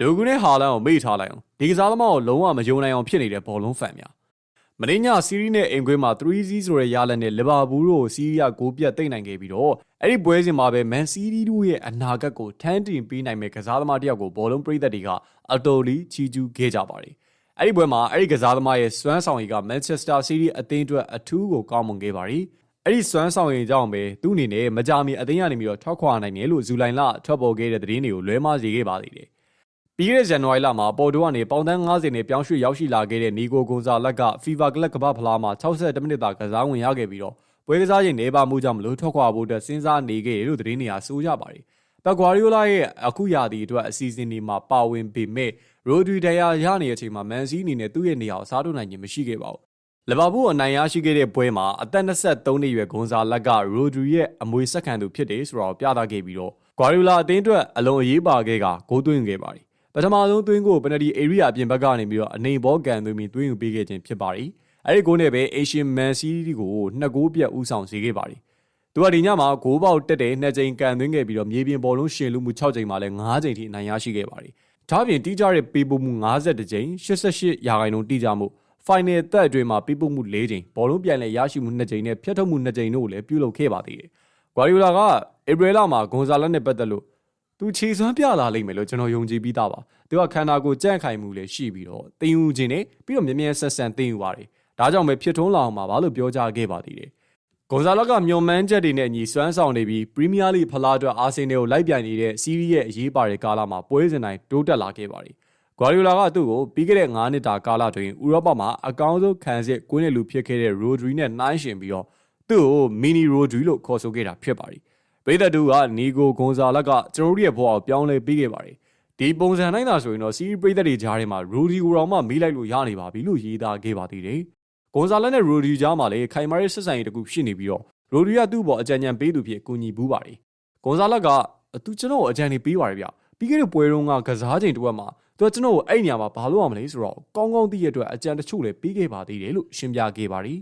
ဒိုကူနဲ့ဟာလန်ကိုမေ့ထားလိုက်အောင်ဒီကစားသမားကိုလုံးဝမယုံနိုင်အောင်ဖြစ်နေတဲ့ဘောလုံးဖန်များမင်းညစီးရီးနဲ့အင်ကွင်းမှာ3-0ဆိုတဲ့ရလဒ်နဲ့လီဗာပူးတို့စီးရီးယားဂိုးပြတ်သိမ့်နိုင်ခဲ့ပြီးတော့အဲ့ဒီပွဲစဉ်မှာပဲမန်စီးရီးတို့ရဲ့အနာဂတ်ကိုထမ်းတင်ပေးနိုင်မဲ့ကစားသမားတစ်ယောက်ကိုဘောလုံးပရိသတ်တွေကအတော်လီချီကျူးခဲ့ကြပါတယ်အဲ့ဒီပွဲမှာအဲ့ဒီကစားသမားရဲ့စွမ်းဆောင်ရည်ကမန်ချက်စတာစီးရီးအသင်းအတွက်အထူးကိုကောင်းမွန်ခဲ့ပါတယ်အဲ့ဒီစွမ်းဆောင်ရည်ကြောင့်ပဲသူ့အနေနဲ့မကြာမီအသင်းရနေပြီးတော့ထောက်ခွာနိုင်တယ်လို့ဇူလိုင်လထွက်ပေါ်ခဲ့တဲ့သတင်းတွေကိုလွဲမှားစေခဲ့ပါသေးတယ် ပြီးခဲ့တဲ့ဇန်နဝါရီလမှာပေါ်တိုကနေပေါင်တန်း90နဲ့ပြောင်းရွှေ့ရောက်ရှိလာခဲ့တဲ့နီကိုဂွန်ဇာလက်က FIFA ကလပ်ကမ္ဘာဖလားမှာ62မိနစ်သာကစားဝင်ရခဲ့ပြီးတော့ပွဲကစားချိန်နေပါမှုကြောင့်မလို့ထွက်ခွာဖို့အတွက်စဉ်းစားနေခဲ့တယ်လို့သတင်းတွေကဆိုကြပါတယ်။ပက်ဂွာရီယိုလာရဲ့အခုရာသီအတွက်အစီအစဉ်ဒီမှာပါဝင်ပေမဲ့ရိုဒရီဒယာရနေတဲ့အချိန်မှာမန်စီးအနေနဲ့သူ့ရဲ့နေရာကိုစားထုတ်နိုင်ခြင်းမရှိခဲ့ပါဘူး။လီဗာပူးအနိုင်ရရှိခဲ့တဲ့ပွဲမှာအသက်23နှစ်ရွယ်ဂွန်ဇာလက်ကရိုဒရီရဲ့အမွေဆက်ခံသူဖြစ်တယ်ဆိုတော့ပြသခဲ့ပြီးတော့ဂွာရီယိုလာအသင်းအတွက်အလွန်အရေးပါခဲ့ကဂိုးသွင်းခဲ့ပါတယ် ပထမဆုံးသွင်းကိုပနဒီအေရီယာအပြင်ဘက်ကနေပြီးတော့အနေဘောကန်သွင်းပြီးသွင်းယူပေးခဲ့ခြင်းဖြစ်ပါတယ်။အဲဒီဂိုးနဲ့ပဲ Asian Man City ကိုနှစ်ဂိုးပြတ်ဦးဆောင်စေခဲ့ပါတယ်။သူကဒီညမှာဂိုးပေါက်တက်တဲ့နှစ်ကြိမ်ကန်သွင်းခဲ့ပြီးတော့မြေပြင်ဘောလုံးရှင်လူမှု6ကြိမ်မှာလည်း9ကြိမ်ထိအနိုင်ရရှိခဲ့ပါတယ်။ဒါ့အပြင်တိကျတဲ့ပေးပို့မှု52ကြိမ်88ရာခိုင်နှုန်းတိကျမှု final သက်အတွင်းမှာပေးပို့မှု4ကြိမ်ဘောလုံးပြန်လည်ရရှိမှု2ကြိမ်နဲ့ဖျက်ထုတ်မှု2ကြိမ်တို့ကိုလည်းပြုလုပ်ခဲ့ပါသေးတယ်။ဂွာရီယိုလာကဧပြီလမှာဂွန်ဇာလက်နဲ့ပတ်သက်လို့ သူခြေစွမ်းပြလာလိမ့်မယ်လို့ကျွန်တော်ယုံကြည်ပြီးသားပါသူကခန္ဓာကိုယ်ကြံ့ခိုင်မှုလည်းရှိပြီးတော့တင်ယူခြင်းနဲ့ပြီးတော့မြဲမြဲဆက်ဆံတင်ယူပါတယ်ဒါကြောင့်ပဲဖြစ်ထွန်းလာအောင်ပါလို့ပြောကြခဲ့ပါသေးတယ်ဂွန်ဇာလော့ကမျော်မှန်းချက်တွေနဲ့ညီစွမ်းဆောင်နေပြီးပရီးမီးယားလိဖလားအတွက်အာဆင်နယ်ကိုလိုက်ပြိုင်နေတဲ့စီးရီးရဲ့အရေးပါတဲ့ကာလမှာပွဲစဉ်တိုင်းတိုးတက်လာခဲ့ပါတယ်။ဂွာရီယိုလာကသူ့ကိုပြီးခဲ့တဲ့9နှစ်တာကာလတွင်ဥရောပမှာအကောင်းဆုံးခံစစ်ကွင်းတဲ့လူဖြစ်ခဲ့တဲ့ရိုဒရီနဲ့နှိုင်းယှဉ်ပြီးတော့သူ့ကိုမီနီရိုဒရီလို့ခေါ်ဆိုခဲ့တာဖြစ်ပါတယ် ပိသက်တူကနီဂိုဂွန်ဇာလက်ကကျွန်တော်တို့ရဲ့ဘဝကိုပြောင်းလဲပေးခဲ့ပါတယ်ဒီပုံစံတိုင်းသာဆိုရင်တော့စီးရီးပိသက်တွေကြားထဲမှာရိုဒီကိုတော်မှမေးလိုက်လို့ရနေပါပြီလို့ရေးသားခဲ့ပါသေးတယ်ဂွန်ဇာလက်နဲ့ရိုဒီကြားမှာလည်းခိုင်မာတဲ့ဆက်ဆံရေးတခုရှိနေပြီးတော့ရိုဒီကသူ့ဘောအကြံဉာဏ်ပေးသူဖြစ်ကူညီဘူးပါတယ်ဂွန်ဇာလက်ကသူကျွန်တော်ကိုအကြံနေပေးပါတယ်ဗျပြီးခဲ့တဲ့ပွဲတုန်းကကစားချိန်တစ်ဝက်မှာသူကကျွန်တော်ကိုအဲ့နေရာမှာဘာလုပ်ရမလဲဆိုတော့ကောင်းကောင်းသိရတဲ့အတွက်အကြံတချို့လည်းပေးခဲ့ပါသေးတယ်လို့ရှင်းပြခဲ့ပါတယ်